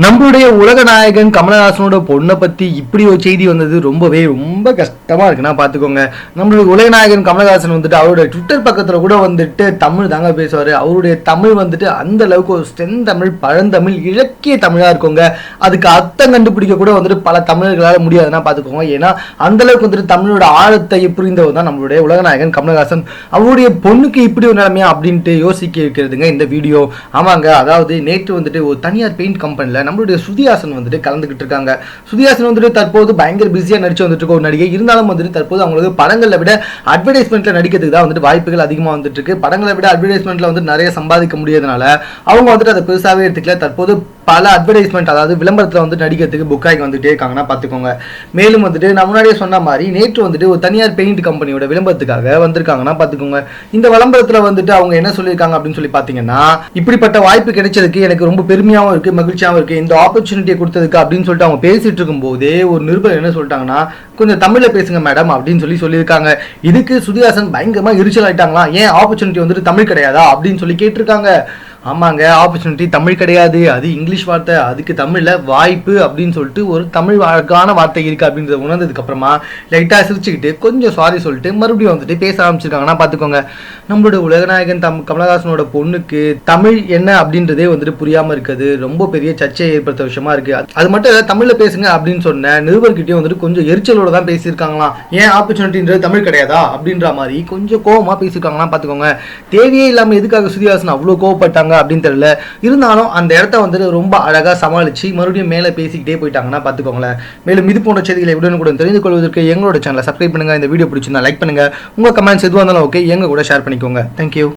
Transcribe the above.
நம்மளுடைய உலக நாயகன் கமலஹாசனோட பொண்ணை பத்தி இப்படி ஒரு செய்தி வந்தது ரொம்பவே ரொம்ப கஷ்டமா இருக்குன்னா பாத்துக்கோங்க நம்மளுடைய உலக நாயகன் கமலஹாசன் வந்துட்டு அவருடைய ட்விட்டர் பக்கத்துல கூட வந்துட்டு தமிழ் தாங்க பேசுவாரு. அவருடைய தமிழ் வந்துட்டு அந்த அளவுக்கு ஒரு செந்தமிழ் பழந்தமிழ் இலக்கிய தமிழா இருக்குங்க. அதுக்கு அர்த்தம் கண்டுபிடிக்க கூட வந்துட்டு பல தமிழர்களால் முடியாதுன்னா பாத்துக்கோங்க ஏன்னா அந்த அளவுக்கு வந்துட்டு தமிழோட ஆழத்தை புரிந்தவர் தான் நம்மளுடைய உலகநாயகன் கமலஹாசன். அவருடைய பொண்ணுக்கு இப்படி ஒரு நிலைமையா அப்படின்ட்டு யோசிக்க வைக்கிறதுங்க இந்த வீடியோ. ஆமாங்க அதாவது நேற்று வந்துட்டு ஒரு தனியார் பெயிண்ட் கம்பெனில நம்மளுடைய சுதிஹாசன் வந்துட்டு கலந்துக்கிட்டு இருக்காங்க. சுதிஹாசன் வந்துட்டு தற்போது பயங்கர பிஸியா நடிச்சு வந்துட்டு இருக்க ஒரு நடிகை. இருந்தாலும் வந்துட்டு தற்போது அவங்களுக்கு படங்களை விட அட்வர்டைஸ்மெண்ட்ல நடிக்கிறதுக்கு தான் வந்துட்டு வாய்ப்புகள் அதிகமா வந்துட்டு இருக்கு. படங்களை விட அட்வர்டைஸ்மெண்ட்டில் வந்து நிறைய சம்பாதிக்க முடியாதனால அவங்க வந்துட்டு அதை பெருசாவே எடுத்துக்கல. தற்போது பல அட்வர்டைஸ்மெண்ட் அதாவது விளம்பரத்துல வந்து நடிக்கிறதுக்கு புக் ஆகி வந்துட்டே இருக்காங்கன்னா பாத்துக்கோங்க மேலும் வந்துட்டு நான் முன்னாடியே சொன்ன மாதிரி நேற்று வந்துட்டு ஒரு தனியார் பெயிண்ட் கம்பெனியோட விளம்பரத்துக்காக வந்திருக்காங்கன்னா பாத்துக்கோங்க இந்த விளம்பரத்துல வந்துட்டு அவங்க என்ன சொல்லியிருக்காங்க அப்படின்னு சொல்லி பாத்தீங்கன்னா இப்படிப்பட்ட வாய்ப்பு கிடைச்சதுக்கு எனக்கு ரொம்ப பெருமையாகவும் இருக்குது மகிழ்ச்சியாகவும் மகிழ்ச்சியாவும் இருக்கு இந்த ஆப்பர்ச்சுனிட்டியை கொடுத்ததுக்கு அப்படின்னு சொல்லிட்டு அவங்க பேசிட்டு இருக்கும்போதே ஒரு நிருபர் என்ன சொல்லிட்டாங்கன்னா கொஞ்சம் தமிழில் பேசுங்க மேடம் அப்படின்னு சொல்லி சொல்லியிருக்காங்க. இதுக்கு சுதிகாசன் பயங்கரமா எரிச்சல் ஆயிட்டாங்களா ஏன் ஆப்பர்ச்சுனிட்டி வந்துட்டு தமிழ் கிடையாதா அப்படின்னு சொல்லி கேட்டிருக்காங்க. ஆமாங்க ஆப்பர்ச்சுனிட்டி தமிழ் கிடையாது. அது இங்கிலீஷ் வார்த்தை அதுக்கு தமிழில் வாய்ப்பு அப்படின்னு சொல்லிட்டு ஒரு தமிழ் அழகான வார்த்தை இருக்குது அப்படின்றத உணர்ந்ததுக்கப்புறமா லைட்டாக சிரிச்சுக்கிட்டு கொஞ்சம் சாரி சொல்லிட்டு மறுபடியும் வந்துட்டு பேச ஆரம்பிச்சிருக்காங்கன்னா பார்த்துக்கோங்க நம்மளோட உலகநாயகன் தம் கமலஹாசனோட பொண்ணுக்கு தமிழ் என்ன அப்படின்றதே வந்துட்டு புரியாமல் இருக்குது ரொம்ப பெரிய சர்ச்சையை ஏற்படுத்த விஷயமா இருக்குது அது மட்டும் இல்லை தமிழில் பேசுங்க அப்படின்னு சொன்ன நிருபர்கிட்டையும் வந்துட்டு கொஞ்சம் எரிச்சலோட தான் பேசியிருக்காங்களாம். ஏன் ஆப்பர்ச்சுனிட்டின்றது தமிழ் கிடையாதா அப்படின்ற மாதிரி கொஞ்சம் கோபமாக பேசியிருக்காங்களாம் பார்த்துக்கோங்க தேவையே இல்லாமல் எதுக்காக சுதிஹாசன் அவ்வளோ கோவப்பட்டாங்க? அப்படின்னு தெரியல. இருந்தாலும் அந்த இடத்த வந்துட்டு ரொம்ப அழகா சமாளிச்சு மறுபடியும் மேலே பேசிக்கிட்டே போயிட்டாங்கன்னா பார்த்துக்கோங்களேன். மேலும் இது போன்ற செய்திகளை உடனுக்குடன் தெரிந்து கொள்வதற்கு எங்களோட சேனலை சப்ஸ்கிரைப் பண்ணுங்கள் இந்த வீடியோ பிடிச்சிருந்தா லைக் பண்ணுங்கள் உங்க கமெண்ட்ஸ் எதுவாக இருந்தாலும் ஓகே எங்க கூட ஷேர் பண்ணிக்கோங்க. தேங்க்யூ